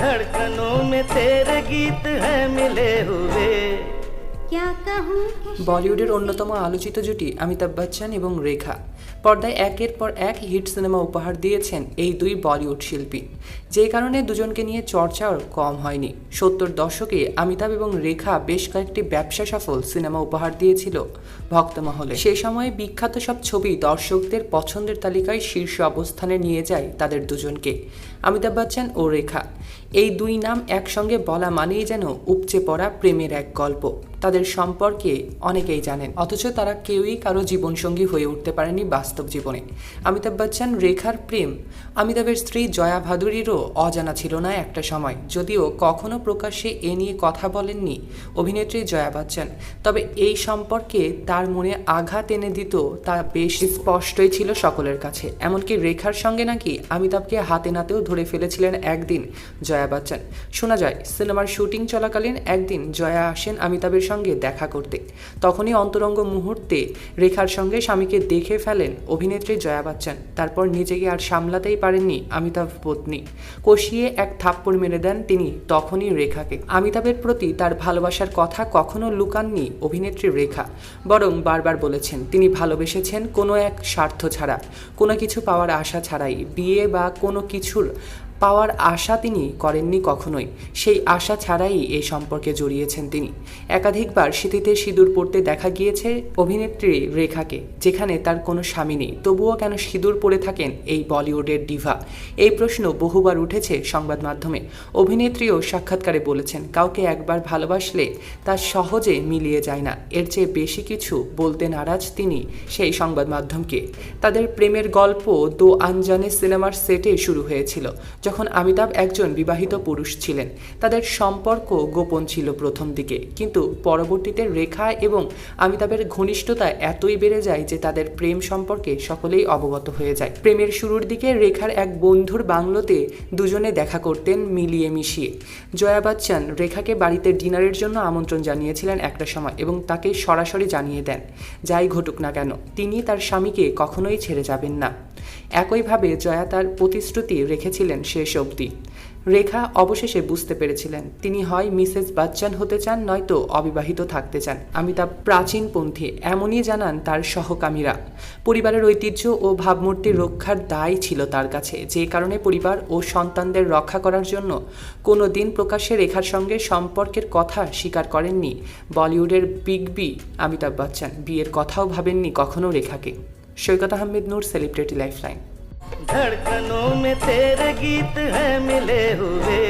धड़कनों में तेरे गीत हैं मिले हुए। বলিউডের অন্যতম আলোচিত জুটি অমিতাভ বচ্চন এবং রেখা। পর্দায় একের পর এক হিট সিনেমা উপহার দিয়েছেন এই দুই বলিউড শিল্পী। যে কারণে দুজনকে নিয়ে চর্চাও কম হয়নি। সত্তর দশকে অমিতাভ এবং রেখা বেশ কয়েকটি ব্যবসা সফল সিনেমা উপহার দিয়েছিল ভক্তমহলে সে সময়ে বিখ্যাত সব ছবি দর্শকদের পছন্দের তালিকায় শীর্ষ অবস্থানে নিয়ে যায় তাদের দুজনকে অমিতাভ বচ্চন ও রেখা। এই দুই নাম একসঙ্গে বলা মানেই যেন উপচে পড়া প্রেমের এক গল্প। তাদের সম্পর্কে অনেকেই জানেন। অথচ তারা কেউই কারও জীবনসঙ্গী হয়ে উঠতে পারেনি বাস্তব জীবনে। অমিতাভ বচ্চন, রেখার প্রেম, অমিতাভের স্ত্রী জয়া ভাদুরীরও অজানা ছিল না একটা সময়। যদিও কখনো প্রকাশ্যে এ নিয়ে কথা বলেননি অভিনেত্রী জয়া বচ্চন। তবে এই সম্পর্কে তার মনে আঘাত এনে দিত তা বেশ স্পষ্টই ছিল সকলের কাছে। এমনকি রেখার সঙ্গে নাকি অমিতাভকে হাতে নাতেও ধরে ফেলেছিলেন একদিন জয়া বচ্চন। শোনা যায়, সিনেমার শুটিং চলাকালীন একদিন জয়া আসেন অমিতাভের সঙ্গে। দেখা করতে। তখনই অন্তরঙ্গ মুহূর্তে রেখার সঙ্গে স্বামীকে দেখে ফেলেন অভিনেত্রী জয়া বচ্চন। তারপর নিজেকে আর সামলাতেই পারেননি অমিতাভ পত্নী। কষিয়ে এক থাপ্পড় মেরে দেন তিনি তখনই রেখাকে। অমিতাভের প্রতি তার ভালোবাসার কথা কখনো লুকাননি অভিনেত্রী রেখা। বরং বারবার বলেছেন, তিনি ভালোবেসেছেন কোনো এক স্বার্থ ছাড়া। কোনো কিছু পাওয়ার আশা ছাড়াই। বিয়ে বা কোনো কিছুর পাওয়ার আশা তিনি করেননি কখনোই। সেই আশা ছাড়াই এই সম্পর্কে জড়িয়েছেন তিনি। একাধিকবার স্মৃতিতে সিঁদুর পড়তে দেখা গিয়েছে অভিনেত্রী রেখাকে, যেখানে তার কোনো স্বামী নেই। তবুও কেন সিঁদুর পড়ে থাকেন এই বলিউডের ডিভা? এই প্রশ্ন বহুবার উঠেছে সংবাদ মাধ্যমে। অভিনেত্রীও সাক্ষাৎকারে বলেছেন, কাউকে একবার ভালোবাসলে তা সহজে মিলিয়ে যায় না। এর চেয়ে বেশি কিছু বলতে নারাজ তিনি সেই সংবাদ মাধ্যমকে। তাদের প্রেমের গল্প দো আনজানে সিনেমার সেটে শুরু হয়েছিল যখন অমিতাভ একজন বিবাহিত পুরুষ ছিলেন, তাদের সম্পর্ক গোপন ছিল প্রথম দিকে। কিন্তু পরবর্তীতে রেখা এবং অমিতাভের ঘনিষ্ঠতা এতই বেড়ে যায় যে তাদের প্রেম সম্পর্কে সকলেই অবগত হয়ে যায়। প্রেমের শুরুর দিকে রেখার এক বন্ধুর বাংলোতে দুজনে দেখা করতেন মিলিয়ে মিশিয়ে। জয়া বচ্চন রেখাকে বাড়িতে ডিনারের জন্য আমন্ত্রণ জানিয়েছিলেন একটা সময় এবং তাকে সরাসরি জানিয়ে দেন, যাই ঘটুক না কেন, তিনি তার স্বামীকে কখনোই ছেড়ে যাবেন না। একইভাবে জয়া তার প্রতিশ্রুতি রেখেছিলেন শেষ অবধি। রেখা অবশেষে বুঝতে পেরেছিলেন, তিনি হয় মিসেস বাচ্চান হতে চান নয়তো অবিবাহিত থাকতে চান। আমি তা প্রাচীনপন্থী, এমনই জানান তার সহকামীরা। পরিবারের ঐতিহ্য ও ভাবমূর্তি রক্ষার দায় ছিল তার কাছে। যে কারণে পরিবার ও সন্তানদের রক্ষা করার জন্য কোনো দিন প্রকাশ্যে রেখার সঙ্গে সম্পর্কের কথা স্বীকার করেননি বলিউডের বিগ বি অমিতাভ বচ্চন। বিয়ের কথাও ভাবেননি কখনো রেখাকে। সৈকত আহমেদ নূর সেলিব্রিটি লাইফলাইন धड़कनों में तेरे गीत हैं मिले हुए